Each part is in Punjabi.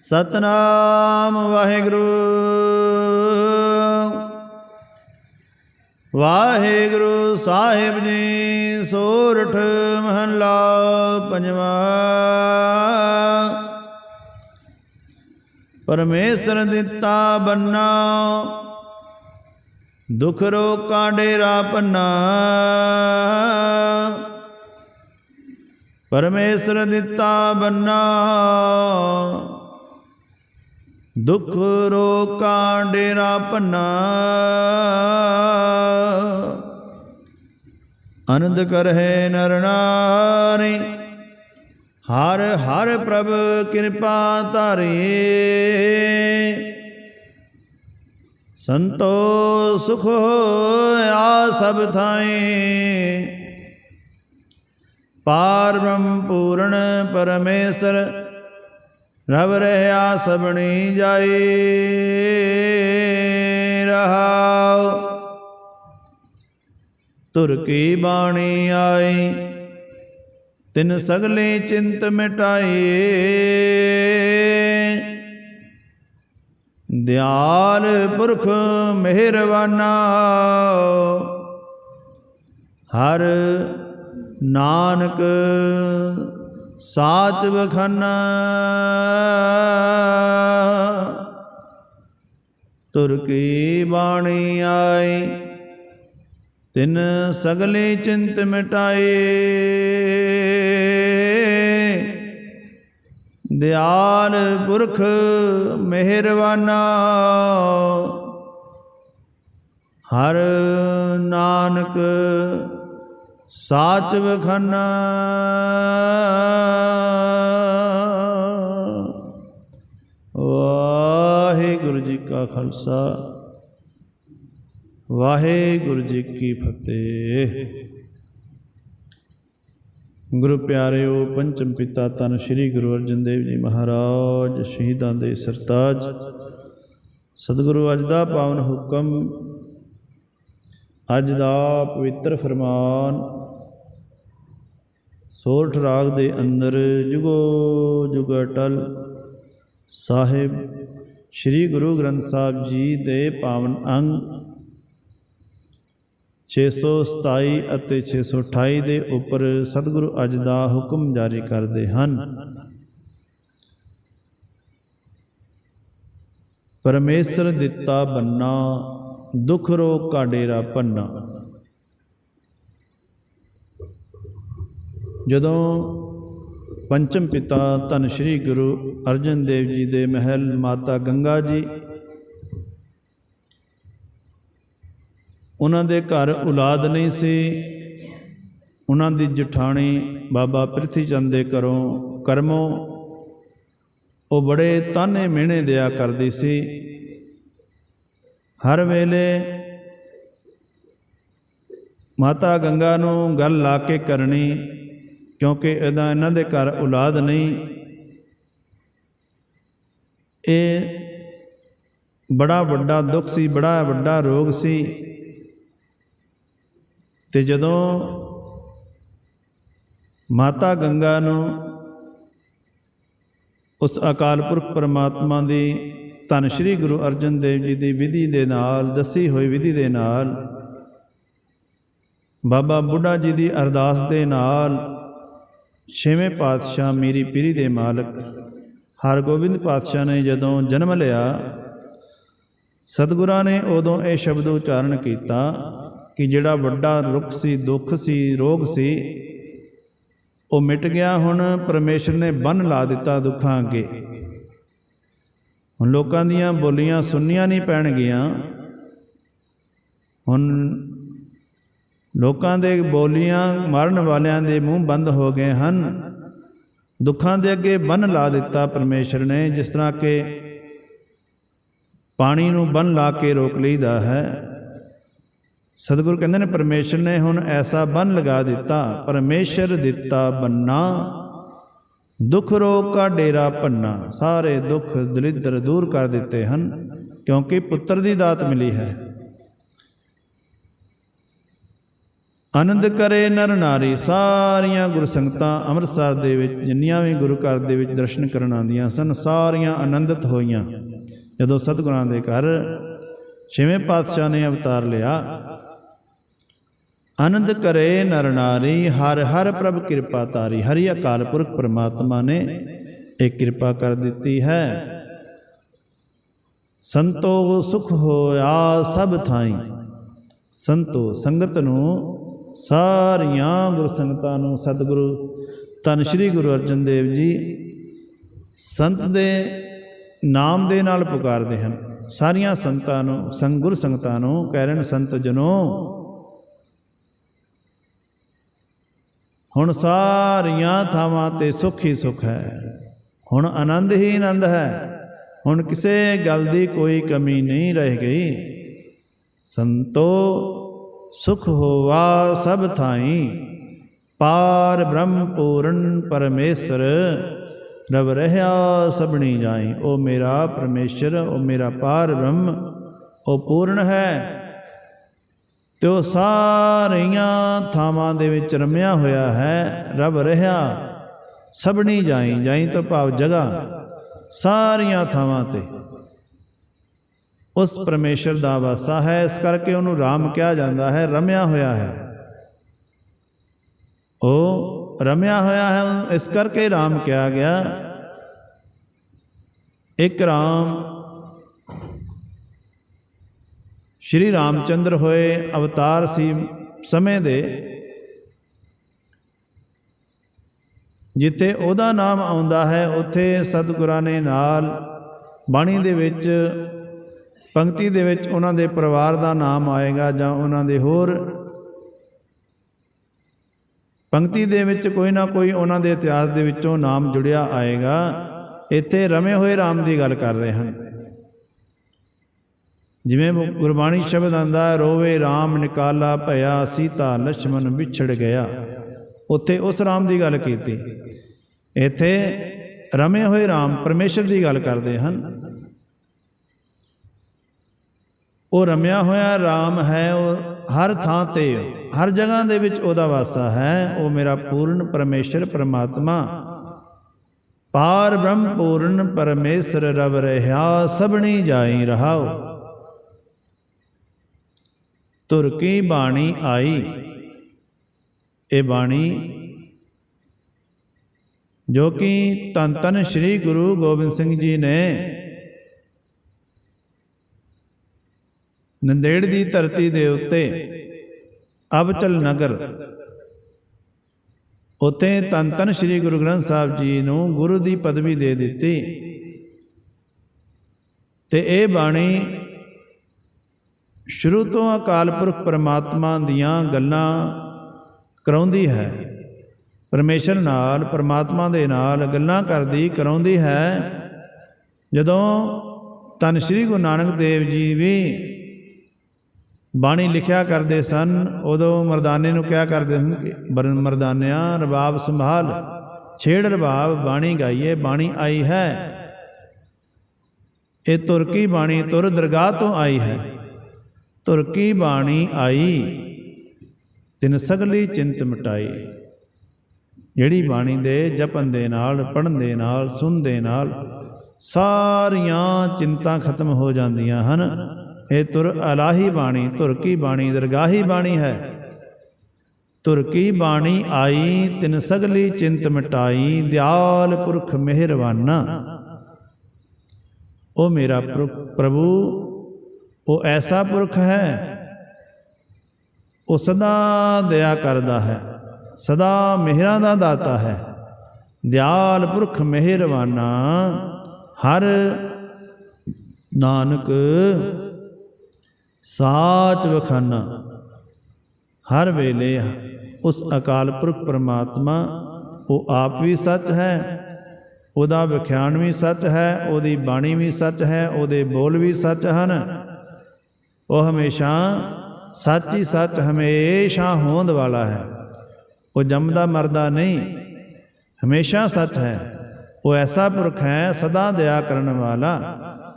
ਸਤਨਾਮ ਵਾਹਿਗੁਰੂ। ਵਾਹਿਗੁਰੂ ਸਾਹਿਬ ਜੀ, ਸੋਰਠ ਮਹੱਲਾ ਪੰਜਵਾ। ਪਰਮੇਸ਼ਰ ਦਿੱਤਾ ਬੰਨਾ, ਦੁਖ ਰੋਕਾ ਡੇਰਾ ਪੰਨਾ। ਪਰਮੇਸ਼ਰ ਦਿੱਤਾ ਬੰਨਾ ਦੁਖ ਰੋਕਾ ਡੇਰਾ ਪਨਾ ਆਨੰਦ ਕਰਹਿ ਨਰ ਨਾਰੀ ਹਰ ਹਰ ਪ੍ਰਭ ਕਿਰਪਾ ਧਾਰੇ। ਸੰਤੋ ਸੁਖ ਆ ਸਭ ਥਾਈ ਪਾਰ ਬ੍ਰਹਮ ਪੂਰਨ ਪਰਮੇਸ਼ਰ ਰਵ ਰਹਿਆ ਸਭਣੀ ਜਾਈ ਰਹਾਉ। ਤੁਰ ਕੀ ਬਾਣੀ ਆਈ, ਤਿਨ ਸਗਲੇ ਚਿੰਤ ਮਿਟਾਈ। ਦਿਆਲ ਪੁਰਖ ਮਿਹਰਬਾਨਾ, ਹਰ ਨਾਨਕ ਸਾਚ ਬਖਾਨਾ ਤੁਰ ਕੀ ਬਾਣੀ ਆਈ ਤਿਨ ਸਗਲੇ ਚਿੰਤ ਮਿਟਾਏ। ਦਿਆਲ ਪੁਰਖ ਮਿਹਰਬਾਨਾ ਹਰ ਨਾਨਕ ਸਾਚ ਬਖਾਨਾ ਵਾਹਿਗੁਰੂ ਜੀ ਕਾ ਖਾਲਸਾ, ਵਾਹਿਗੁਰੂ ਜੀ ਕੀ ਫਤਿਹ। ਗੁਰੂ ਪਿਆਰਿਓ, ਪੰਚਮ ਪਿਤਾ ਤਨ ਸ੍ਰੀ ਗੁਰੂ ਅਰਜਨ ਦੇਵ ਜੀ ਮਹਾਰਾਜ, ਸ਼ਹੀਦਾਂ ਦੇ ਸਰਤਾਜ। ਸਤਿਗੁਰੂ ਅੱਜ ਦਾ ਪਾਵਨ ਹੁਕਮ ਅੱਜ ਦਾ ਪਵਿੱਤਰ ਫਰਮਾਨ ਸੋਰਠ ਰਾਗ ਦੇ ਅੰਦਰ ਜੁਗੋ ਜੁਗਟਲ ਸਾਹਿਬ, ਸ੍ਰੀ ਗੁਰੂ ਗ੍ਰੰਥ ਸਾਹਿਬ ਜੀ ਦੇ ਪਾਵਨ ਅੰਗ 627 ਅਤੇ 628 ਦੇ ਉੱਪਰ ਸਤਿਗੁਰੂ ਅੱਜ ਦਾ ਹੁਕਮ ਜਾਰੀ ਕਰਦੇ ਹਨ। ਪਰਮੇਸ਼ਰ ਦਿੱਤਾ ਬੰਨਾ ਦੁਖ ਰੋ ਕਾ ਡੇਰਾ ਪੰਨਾ। ਜਦੋਂ ਪੰਚਮ ਪਿਤਾ ਧੰਨ ਸ਼੍ਰੀ ਗੁਰੂ ਅਰਜਨ ਦੇਵ ਜੀ ਦੇ ਮਹਿਲ ਮਾਤਾ ਗੰਗਾ ਜੀ, ਉਹਨਾਂ ਦੇ ਘਰ ਔਲਾਦ ਨਹੀਂ ਸੀ, ਉਹਨਾਂ ਦੀ ਜਠਾਣੀ ਬਾਬਾ ਪ੍ਰਿਥੀ ਚੰਦ ਦੇ ਘਰੋਂ ਕਰਮੋਂ ਉਹ ਬੜੇ ਤਾਨੇ ਮਿਹਣੇ ਦਿਆ ਕਰਦੀ ਸੀ। ਹਰ ਵੇਲੇ ਮਾਤਾ ਗੰਗਾ ਨੂੰ ਗੱਲ ਲਾ ਕੇ ਕਰਨੀ, ਕਿਉਂਕਿ ਇਹਦਾ ਇਹਨਾਂ ਦੇ ਘਰ ਔਲਾਦ ਨਹੀਂ। ਇਹ ਬੜਾ ਵੱਡਾ ਦੁੱਖ ਸੀ, ਬੜਾ ਵੱਡਾ ਰੋਗ ਸੀ। ਤੇ ਜਦੋਂ ਮਾਤਾ ਗੰਗਾ ਨੂੰ ਉਸ ਅਕਾਲ ਪੁਰਖ ਪਰਮਾਤਮਾ ਦੀ ਧੰਨ ਸ਼੍ਰੀ ਗੁਰੂ ਅਰਜਨ ਦੇਵ ਜੀ ਦੀ ਵਿਧੀ ਦੇ ਨਾਲ, ਦੱਸੀ ਹੋਈ ਵਿਧੀ ਦੇ ਨਾਲ, ਬਾਬਾ ਬੁੱਢਾ ਜੀ ਦੀ ਅਰਦਾਸ ਦੇ ਨਾਲ, ਛੇਵੇਂ ਪਾਤਸ਼ਾਹ ਮੀਰੀ ਪੀਰੀ ਦੇ ਮਾਲਕ ਹਰਗੋਬਿੰਦ ਪਾਤਸ਼ਾਹ ਨੇ ਜਦੋਂ ਜਨਮ ਲਿਆ, ਸਤਿਗੁਰਾਂ ਨੇ ਉਦੋਂ ਇਹ ਸ਼ਬਦ ਉਚਾਰਨ ਕੀਤਾ ਕਿ ਜਿਹੜਾ ਵੱਡਾ ਰੁੱਖ ਸੀ, ਦੁੱਖ ਸੀ, ਰੋਗ ਸੀ, ਉਹ ਮਿਟ ਗਿਆ ਹੁਣ, ਪਰਮੇਸ਼ਰ ਨੇ ਬੰਨ ਲਾ ਦਿੱਤਾ ਦੁੱਖਾਂ ਅੱਗੇ। ਹੁਣ ਲੋਕਾਂ ਦੀਆਂ ਬੋਲੀਆਂ ਸੁਣਨੀਆਂ ਨਹੀਂ ਪੈਣਗੀਆਂ। ਹੁਣ ਲੋਕਾਂ ਦੇ ਬੋਲੀਆਂ ਮਾਰਨ ਵਾਲਿਆਂ ਦੇ ਮੂੰਹ ਬੰਦ ਹੋ ਗਏ ਹਨ। ਦੁੱਖਾਂ ਦੇ ਅੱਗੇ ਬੰਨ ਲਾ ਦਿੱਤਾ ਪਰਮੇਸ਼ਰ ਨੇ, ਜਿਸ ਤਰ੍ਹਾਂ ਕਿ ਪਾਣੀ ਨੂੰ ਬੰਨ ਲਾ ਕੇ ਰੋਕ ਲਈਦਾ ਹੈ। ਸਤਿਗੁਰੂ ਕਹਿੰਦੇ ਨੇ, ਪਰਮੇਸ਼ਰ ਨੇ ਹੁਣ ਐਸਾ ਬੰਨ ਲਗਾ ਦਿੱਤਾ, ਪਰਮੇਸ਼ਰ ਦਿੱਤਾ ਬੰਨਾ। ਦੁੱਖ ਰੋਗ ਕਾ ਡੇਰਾ ਭੰਨਾ, ਸਾਰੇ ਦੁੱਖ ਦਲਿੱਦਰ ਦੂਰ ਕਰ ਦਿੱਤੇ ਹਨ, ਕਿਉਂਕਿ ਪੁੱਤਰ ਦੀ ਦਾਤ ਮਿਲੀ ਹੈ। ਆਨੰਦ ਕਰੇ ਨਰ ਨਾਰੀ, ਸਾਰੀਆਂ ਗੁਰ ਸੰਗਤਾਂ ਅੰਮ੍ਰਿਤਸਰ ਦੇ ਵਿੱਚ, ਜਿੰਨੀਆਂ ਵੀ ਗੁਰੂ ਘਰ ਦੇ ਵਿੱਚ ਦਰਸ਼ਨ ਕਰਨ ਆਉਂਦੀਆਂ ਸਨ, ਸਾਰੀਆਂ ਆਨੰਦਿਤ ਹੋਈਆਂ। ਜਦੋਂ ਸਤਿਗੁਰਾਂ ਦੇ ਘਰ ਛੇਵੇਂ ਪਾਤਸ਼ਾਹ ਨੇ ਅਵਤਾਰ ਲਿਆ ਆਨੰਦ ਕਰੇ ਨਰ ਨਾਰੀ, ਹਰ ਹਰ ਪ੍ਰਭ ਕਿਰਪਾ ਤਾਰੀ। ਹਰੀ ਅਕਾਲ ਪੁਰਖ ਪ੍ਰਮਾਤਮਾ ਨੇ ਇਹ ਕਿਰਪਾ ਕਰ ਦਿੱਤੀ ਹੈ। ਸੰਤੋ ਸੁਖ ਹੋਇਆ ਸਭ ਥਾਈ। ਸੰਤੋ ਸੰਗਤ ਨੂੰ ਸਾਰੀਆਂ ਗੁਰ ਸੰਗਤਾਂ ਨੂੰ ਸਤਿਗੁਰੂ, ਧੰਨ ਸ਼੍ਰੀ ਗੁਰੂ ਅਰਜਨ ਦੇਵ ਜੀ, ਸੰਤ ਦੇ ਨਾਮ ਦੇ ਨਾਲ ਪੁਕਾਰਦੇ ਹਨ। ਸਾਰੀਆਂ ਸੰਤਾਂ ਨੂੰ, ਸੰਗੁਰ ਸੰਗਤਾਂ ਨੂੰ ਕਹਿ ਰਹੇ ਨੇ, ਸੰਤ ਜਨੋ ਹੁਣ ਸਾਰੀਆਂ ਥਾਵਾਂ ਤੇ ਸੁਖ ਹੀ ਸੁਖ ਹੈ। ਹੁਣ ਆਨੰਦ ਹੀ ਆਨੰਦ ਹੈ। ਹੁਣ ਕਿਸੇ ਗੱਲ ਦੀ ਕੋਈ ਕਮੀ ਨਹੀਂ ਰਹਿ ਗਈ। ਸੰਤੋ ਸੁਖ ਹੋਵਾ ਸਭ ਥਾਈ। ਪਾਰ ਬ੍ਰਹਮ ਪੂਰਨ ਪਰਮੇਸ਼ਰ, ਰਵ ਰਹਾ ਸਭਣੀ ਜਾਈ। ਉਹ ਮੇਰਾ ਪਰਮੇਸ਼ਰ, ਉਹ ਮੇਰਾ ਪਾਰ ਬ੍ਰਹਮ, ਉਹ ਪੂਰਨ ਹੈ। ਤੇ ਉਹ ਸਾਰੀਆਂ ਥਾਵਾਂ ਦੇ ਵਿੱਚ ਰਮਿਆ ਹੋਇਆ ਹੈ, ਰਬ ਰਹਾ। ਸਭਣੀ ਜਾਈ ਜਾਈ ਤੋਂ ਭਾਵ ਜਗ੍ਹਾ, ਸਾਰੀਆਂ ਥਾਵਾਂ ਤੇ। ਉਸ ਪਰਮੇਸ਼ਰ ਦਾ ਵਾਸਾ ਹੈ, ਇਸ ਕਰਕੇ ਉਹਨੂੰ ਰਾਮ ਕਿਹਾ ਜਾਂਦਾ ਹੈ, ਰਮਿਆ ਹੋਇਆ ਹੈ। ਉਹ ਰਮਿਆ ਹੋਇਆ ਹੈ, ਇਸ ਕਰਕੇ ਰਾਮ ਕਿਹਾ ਗਿਆ, ਇੱਕ ਰਾਮ ਸ਼੍ਰੀ ਰਾਮਚੰਦਰ ਹੋਏ ਅਵਤਾਰ ਸੀ ਸਮੇਂ ਦੇ, ਜਿੱਥੇ ਉਹਦਾ ਨਾਮ ਆਉਂਦਾ ਹੈ, ਉੱਥੇ ਸਤਿਗੁਰਾਂ ਨੇ ਨਾਲ ਬਾਣੀ ਦੇ ਵਿੱਚ, ਪੰਕਤੀ ਦੇ ਵਿੱਚ ਉਹਨਾਂ ਦੇ ਪਰਿਵਾਰ ਦਾ ਨਾਮ ਆਏਗਾ ਜਾਂ ਉਹਨਾਂ ਦੇ ਹੋਰ ਪੰਕਤੀ ਦੇ ਵਿੱਚ ਕੋਈ ਨਾ ਕੋਈ ਉਹਨਾਂ ਦੇ ਇਤਿਹਾਸ ਦੇ ਵਿੱਚੋਂ ਨਾਮ ਜੁੜਿਆ ਆਏਗਾ। ਇੱਥੇ ਰਮੇ ਹੋਏ RAM ਦੀ ਗੱਲ ਕਰ ਰਹੇ ਹਨ। ਜਿਵੇਂ ਗੁਰਬਾਣੀ ਸ਼ਬਦ ਆਂਦਾ, ਰੋਵੇ ਰਾਮ ਨਿਕਾਲਾ ਭਇਆ, ਸੀਤਾ ਲక్ష్మణ ਵਿਛੜ ਗਿਆ। ਉੱਥੇ ਉਸ ਰਾਮ ਦੀ ਗੱਲ ਕੀਤੀ। ਇੱਥੇ ਰਮੇ ਹੋਏ ਰਾਮ ਪਰਮੇਸ਼ਰ ਦੀ ਗੱਲ ਕਰਦੇ ਹਨ। ਉਹ ਰਮਿਆ ਹੋਇਆ ਰਾਮ ਹੈ, ਉਹ ਹਰ ਥਾਂ ਤੇ, ਹਰ ਜਗ੍ਹਾ ਦੇ ਵਿੱਚ ਉਹਦਾ ਵਾਸਾ ਹੈ। ਉਹ ਮੇਰਾ ਪੂਰਨ ਪਰਮੇਸ਼ਰ, ਪ੍ਰਮਾਤਮਾ। ਪਾਰ ਬ੍ਰਹਮ ਪੂਰਨ ਪਰਮੇਸ਼ਰ ਰਵ ਰਹਾ ਸਭਣੀ ਜਾਈ ਰਹਾਓ। ਤੁਰ ਕੀ ਬਾਣੀ ਆਈ? ਇਹ ਬਾਣੀ ਜੋ ਕਿ ਤਨ ਤਨ ਸ੍ਰੀ ਗੁਰੂ ਗੋਬਿੰਦ ਸਿੰਘ ਜੀ ਨੇ ਨੰਦੇੜ ਦੀ ਧਰਤੀ ਦੇ ਉੱਤੇ ਅਬਚਲ ਨਗਰ ਉਤੇ ਤਨ ਤਨ ਸ੍ਰੀ ਗੁਰੂ ਗ੍ਰੰਥ ਸਾਹਿਬ ਜੀ ਨੂੰ ਗੁਰੂ ਦੀ ਪਦਵੀ ਦੇ ਦਿੱਤੀ। ਤੇ ਇਹ ਬਾਣੀ ਸ਼ੁਰੂ ਤੋਂ ਅਕਾਲ ਪੁਰਖ ਪਰਮਾਤਮਾ ਦੀਆਂ ਗੱਲਾਂ ਕਰਾਉਂਦੀ ਹੈ। ਪਰਮੇਸ਼ਰ ਨਾਲ, ਪਰਮਾਤਮਾ ਦੇ ਨਾਲ ਗੱਲਾਂ ਕਰਦੀ, ਕਰਾਉਂਦੀ ਹੈ। ਜਦੋਂ ਤਨ ਸ੍ਰੀ ਗੁਰੂ ਨਾਨਕ ਦੇਵ ਜੀ ਵੀ ਬਾਣੀ ਲਿਖਿਆ ਕਰਦੇ ਸਨ, ਉਦੋਂ ਮਰਦਾਨੇ ਨੂੰ ਕਿਹਾ ਕਰਦੇ ਸਨ ਕਿ ਬਰਨ ਮਰਦਾਨਿਆ, ਰਬਾਬ ਸੰਭਾਲ, ਛੇੜ ਰਬਾਬ, ਬਾਣੀ ਗਾਈਏ, ਬਾਣੀ ਆਈ ਹੈ। ਇਹ ਤੁਰਕੀ ਬਾਣੀ ਤੁਰ ਦਰਗਾਹ ਤੋਂ ਆਈ ਹੈ। ਤੁਰ ਕੀ ਬਾਣੀ ਆਈ? ਤਿਨ ਸਗਲੀ ਚਿੰਤ ਮਿਟਾਈ। ਜਿਹੜੀ ਬਾਣੀ ਦੇ ਜਪਨ ਦੇ ਨਾਲ, ਪੜਨ ਦੇ ਨਾਲ, ਸੁਣ ਦੇ ਨਾਲ ਸਾਰੀਆਂ ਚਿੰਤਾ ਖਤਮ ਹੋ ਜਾਂਦੀਆਂ ਹਨ। ਇਹ ਤੁਰ ਅਲਾਹੀ ਬਾਣੀ, ਤੁਰ ਕੀ ਬਾਣੀ, ਦਰਗਾਹੀ ਬਾਣੀ ਹੈ। ਤੁਰ ਕੀ ਬਾਣੀ ਆਈ, ਤਿਨ ਸਗਲੀ ਚਿੰਤ ਮਿਟਾਈ, ਦਿਆਲ ਪੁਰਖ ਮਿਹਰਵਾਨਾ ਉਹ ਮੇਰਾ ਪ੍ਰਭੂ ਉਹ ਐਸਾ ਪੁਰਖ ਹੈ, ਉਹ ਸਦਾ ਦਇਆ ਕਰਦਾ ਹੈ, ਸਦਾ ਮਿਹਰਾਂ ਦਾ ਦਾਤਾ ਹੈ। ਦਿਆਲ ਪੁਰਖ ਮਿਹਰਵਾਨਾ ਹਰ ਨਾਨਕ ਸਾਚ ਵਖਾਨਾ। ਹਰ ਵੇਲੇ ਉਸ ਅਕਾਲ ਪੁਰਖ ਪਰਮਾਤਮਾ, ਉਹ ਆਪ ਵੀ ਸੱਚ ਹੈ, ਉਹਦਾ ਵਿਖਿਆਨ ਵੀ ਸੱਚ ਹੈ, ਉਹਦੀ ਬਾਣੀ ਵੀ ਸੱਚ ਹੈ, ਉਹਦੇ ਬੋਲ ਵੀ ਸੱਚ ਹਨ। ਉਹ ਹਮੇਸ਼ਾ ਸੱਚ ਹੀ ਸੱਚ ਹਮੇਸ਼ਾ ਹੋਂਦ ਵਾਲਾ ਹੈ। ਉਹ ਜੰਮਦਾ ਮਰਦਾ ਨਹੀਂ, ਹਮੇਸ਼ਾ ਸੱਚ ਹੈ। ਉਹ ਐਸਾ ਪੁਰਖ ਹੈ, ਸਦਾ ਦਇਆ ਕਰਨ ਵਾਲਾ,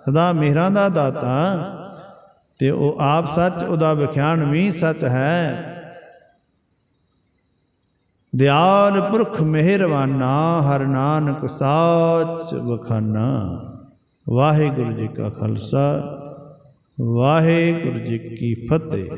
ਸਦਾ ਮਿਹਰਾਂ ਦਾ ਦਾਤਾ। ਤੇ ਉਹ ਆਪ ਸੱਚ, ਉਹਦਾ ਵਿਖਿਆਨ ਵੀ ਸੱਚ ਹੈ। ਦਿਆਲ ਪੁਰਖ ਮਿਹਰਵਾਨਾ ਹਰ ਨਾਨਕ ਸਾਚ ਵਖਾਨਾ। ਵਾਹਿਗੁਰੂ ਜੀ ਕਾ ਖਾਲਸਾ। ਵਾਹਿਗੁਰੂ ਜੀ ਕੀ ਫਤਿਹ।